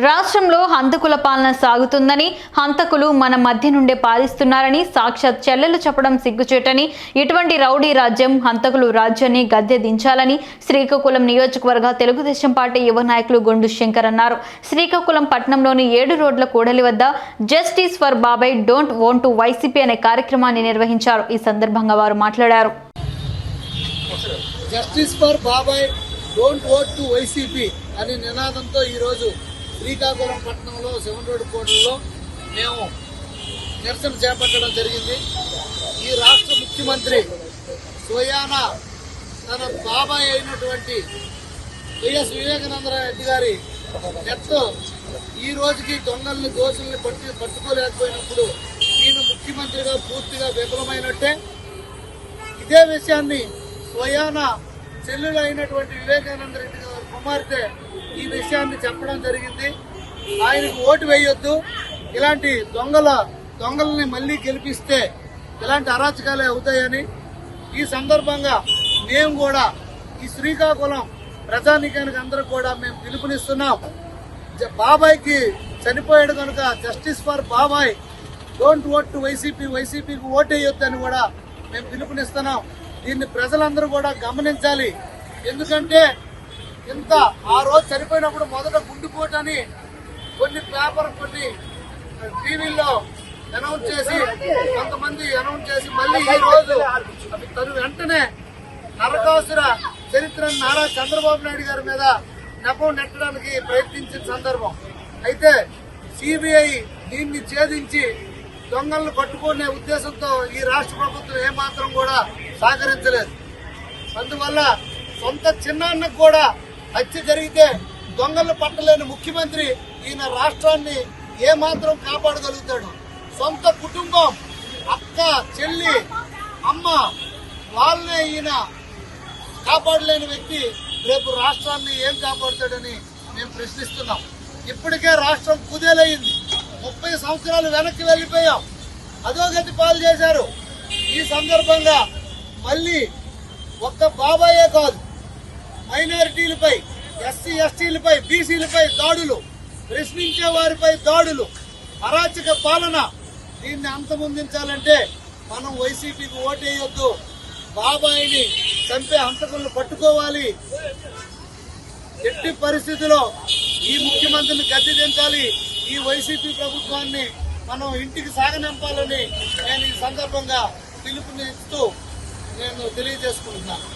రాష్ట్రంలో హంతకుల పాలన సాగుతుందని హంతకులు మన మధ్య నుండే పాలిస్తున్నారని సాక్షాత్ చెల్లెలు చెప్పడం సిగ్గుచేటని ఇటువంటి రౌడీ రాజ్యం హంతకులు రాజ్యాన్ని గద్దె దించాలని శ్రీకాకుళం నియోజకవర్గ తెలుగుదేశం పార్టీ యువ నాయకులు గొండు శంకర్ అన్నారు. శ్రీకాకుళం పట్టణంలోని ఏడు రోడ్ల కూడలి వద్ద జస్టిస్ ఫర్ బాబాయ్ డోంట్ వోంట్ టు వైసీపీ అనే కార్యక్రమాన్ని నిర్వహించారు. ఈ సందర్భంగా వారు మాట్లాడారు. జస్టిస్ ఫర్ బాబాయ్ డోంట్ ఓట్ టు వైసీపీ అనే నినాదంతో ఈరోజు శ్రీకాకుళం పట్టణంలో సెవెన్ రోడ్ కోటలో మేము నిరసన చేపట్టడం జరిగింది. ఈ రాష్ట్ర ముఖ్యమంత్రి స్వయాన తన బాబాయ్ అయినటువంటి వైఎస్ వివేకానంద రెడ్డి గారి నెత్తో ఈ రోజుకి దొంగల్ని దోషుల్ని పట్టి పట్టుకోలేకపోయినప్పుడు ఈయన ముఖ్యమంత్రిగా పూర్తిగా విఫలమైనట్టే. ఇదే విషయాన్ని స్వయాన చెల్లెలు అయినటువంటి వివేకానంద రెడ్డి గారి కుమార్తె ఈ విషయాన్ని చెప్పడం జరిగింది. ఆయనకు ఓటు వేయొద్దు. ఇలాంటి దొంగల దొంగల్ని మళ్ళీ గెలిపిస్తే ఇలాంటి అరాచకాలే అవుతాయని ఈ సందర్భంగా మేము కూడా ఈ శ్రీకాకుళం ప్రజానీకానికి అందరూ కూడా మేము పిలుపునిస్తున్నాం. బాబాయ్కి చనిపోయాడు కనుక జస్టిస్ ఫర్ బాబాయ్. డోంట్ ఓట్ టు వైసీపీ వైసీపీకి ఓట్ వేయొద్దని కూడా మేము పిలుపునిస్తున్నాం. దీన్ని ప్రజలందరూ కూడా గమనించాలి. ఎందుకంటే ఇంత ఆ రోజు చనిపోయినప్పుడు మొదట గుండిపోటని కొన్ని పేపర్ కొన్ని టీవీల్లో అనౌన్స్ చేసి కొంతమంది అనౌన్స్ చేసి మళ్ళీ ఈ రోజు తను వెంటనే నరకాసుర చరిత్ర నారా చంద్రబాబు నాయుడు గారి మీద నెపం నెట్టడానికి ప్రయత్నించిన సందర్భం. అయితే సిబిఐ దీన్ని ఛేదించి దొంగలను పట్టుకునే ఉద్దేశంతో ఈ రాష్ట్ర ప్రభుత్వం ఏమాత్రం కూడా సహకరించలేదు. అందువల్ల సొంత చిన్నాన్నకు కూడా హత్య జరిగితే దొంగలను పట్టలేని ముఖ్యమంత్రి ఈయన రాష్ట్రాన్ని ఏమాత్రం కాపాడగలుగుతాడు. సొంత కుటుంబం అక్క చెల్లి అమ్మ వాళ్ళనే ఈయన కాపాడలేని వ్యక్తి రేపు రాష్ట్రాన్ని ఏం కాపాడుతాడని మేము ప్రశ్నిస్తున్నాం. ఇప్పటికే రాష్ట్రం కుదేలయ్యింది ముప్పై సంవత్సరాలు వెనక్కి వెళ్ళిపోయాం. అధోగతి పాలు చేశారు. ఈ సందర్భంగా మళ్ళీ ఒక్క బాబాయే కాదు మైనారిటీలపై ఎస్సీ ఎస్టీలపై బీసీలపై దాడులు ప్రశ్నించే వారిపై దాడులు అరాచక పాలన. దీన్ని అంతమొందించాలంటే మనం వైసీపీకి ఓటేయొద్దు. బాబాయిని చంపే హంతకులను పట్టుకోవాలి. ఎట్టి పరిస్థితిలో ఈ ముఖ్యమంత్రిని గద్దె దించాలి ఈ వైసీపీ ప్రభుత్వాన్ని మనం ఇంటికి సాగనంపాలని నేను ఈ సందర్భంగా పిలుపునిస్తూ నేను తెలియజేసుకుంటున్నాను.